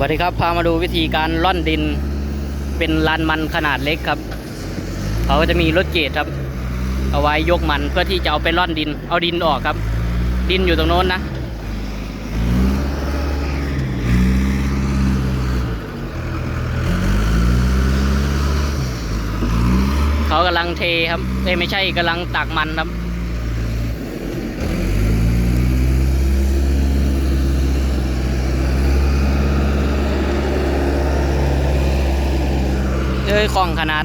สวัสดีครับ พามาดูวิธีการล่อนดิน เป็นลานมันขนาดเล็กครับ เขาก็จะมีรถเกตครับ เอาไว้ยกมันเพื่อที่จะเอาไปล่อนดิน เอาดินออกครับ ดินอยู่ตรงโน้นนะเขากำลังเทครับเอ้ไม่ใช่กำลังตักมันครับ เอ้ยของขนาด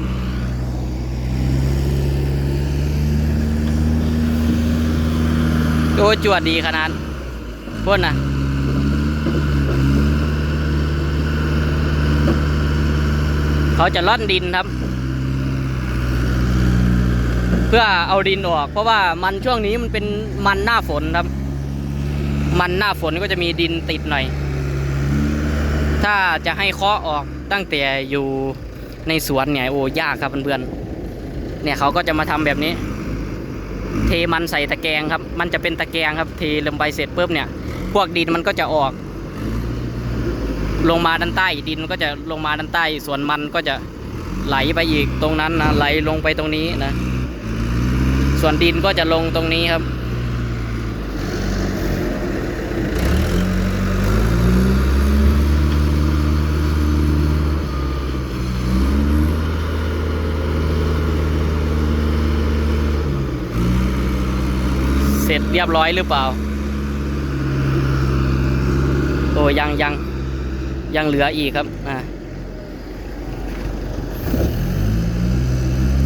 โอ้จวดดีขนาดพวกน่ะเขาจะล่อนดินครับ เพื่อเอาดินออก เพราะว่ามันช่วงนี้มันเป็นมันหน้าฝนครับ มันหน้าฝนก็จะมีดินติดหน่อย ถ้าจะให้เคาะออกตั้งแต่อยู่ ในสวนเนี่ยโอ้ยากครับเพื่อนๆเนี่ยเขาก็จะมาทำแบบนี้ เทมันใส่ตะแกรงครับ มันจะเป็นตะแกรงครับ เทลงไปเสร็จปุ๊บเนี่ย พวกดินมันก็จะออก ลงมาด้านใต้ ดินก็จะลงมาด้านใต้ ส่วนมันก็จะไหลไปอีกตรงนั้นนะไหลลงไปตรงนี้นะ ส่วนดินก็จะลงตรงนี้ครับ เสร็จเรียบร้อยหรือเปล่า โอ้ยังยังยังเหลืออีกครับอ่า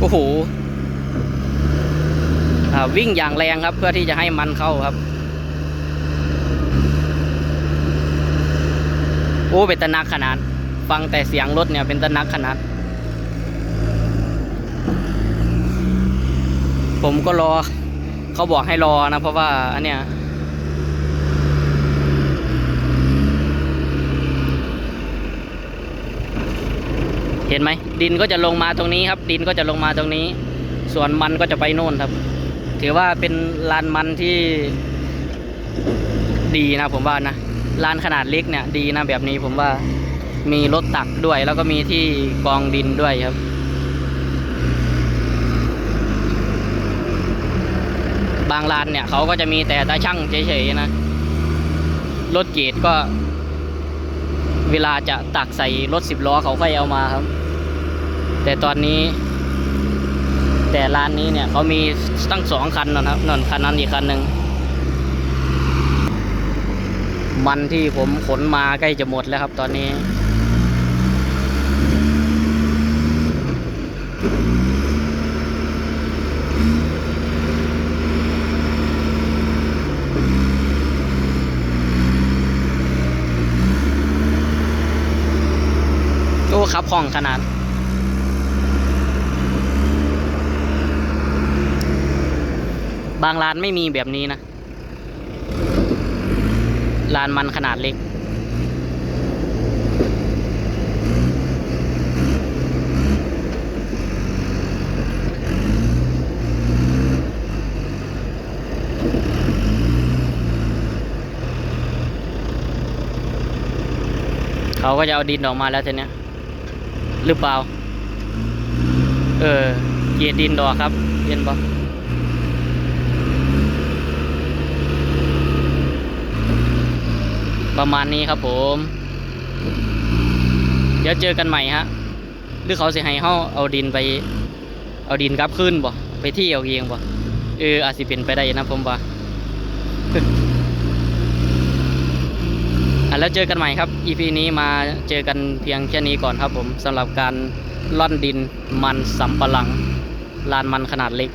โอ้โหวิ่งอย่างแรงครับเพื่อที่จะให้มันเข้าครับ โอ้เป็นตะนักขนาด ฟังแต่เสียงรถเนี่ยเป็นตะนักขนาด ผมก็รอ เขาบอกให้รอนะ เพราะว่าอันเนี้ยเห็นไหมดินก็จะลงมาตรงนี้ครับ ดินก็จะลงมาตรงนี้ ส่วนมันก็จะไปโน่นครับ ถือว่าเป็นลานมันที่ดีนะผมว่านะลานขนาดเล็กเนี่ยดีนะแบบนี้ผมว่ามีรถตักด้วย แล้วก็มีที่กองดินด้วยครับ บางร้านเนี่ยเขาก็จะมีแต่ตาช่างเฉยๆนะ รถเกตก็ เวลาจะตักใส่รถสิบล้อเขาค่อยเอามาครับ แต่ตอนนี้ แต่ร้านนี้เนี่ยเขามีตั้งสองคันนะครับนั่นคันนั้นอีกคันหนึ่งมันที่ผมขนมาใกล้จะหมดแล้วครับตอนนี้ ครับห้องขนาดบางร้านไม่มีแบบนี้นะร้านมันขนาดเล็ก เขาก็จะเอาดินออกมาแล้วทีเนี้ย หรือเปล่า เออ เกียดินดอกครับ เห็นปะประมาณนี้ครับผม เดี๋ยวเจอกันใหม่ฮะ หรือเขาสิให้เฮาเอาดินไป เอาดินกลับขึ้นบ่ ไปที่เอาเองบ่ เอออาจสิเป็นไปได้นะผมว่าอะ แล้วเจอกันใหม่ครับ EP นี้มาเจอกันเพียงแค่นี้ก่อนครับผมสำหรับการล่อนดินมันสำปะหลังลานมันขนาดเล็ก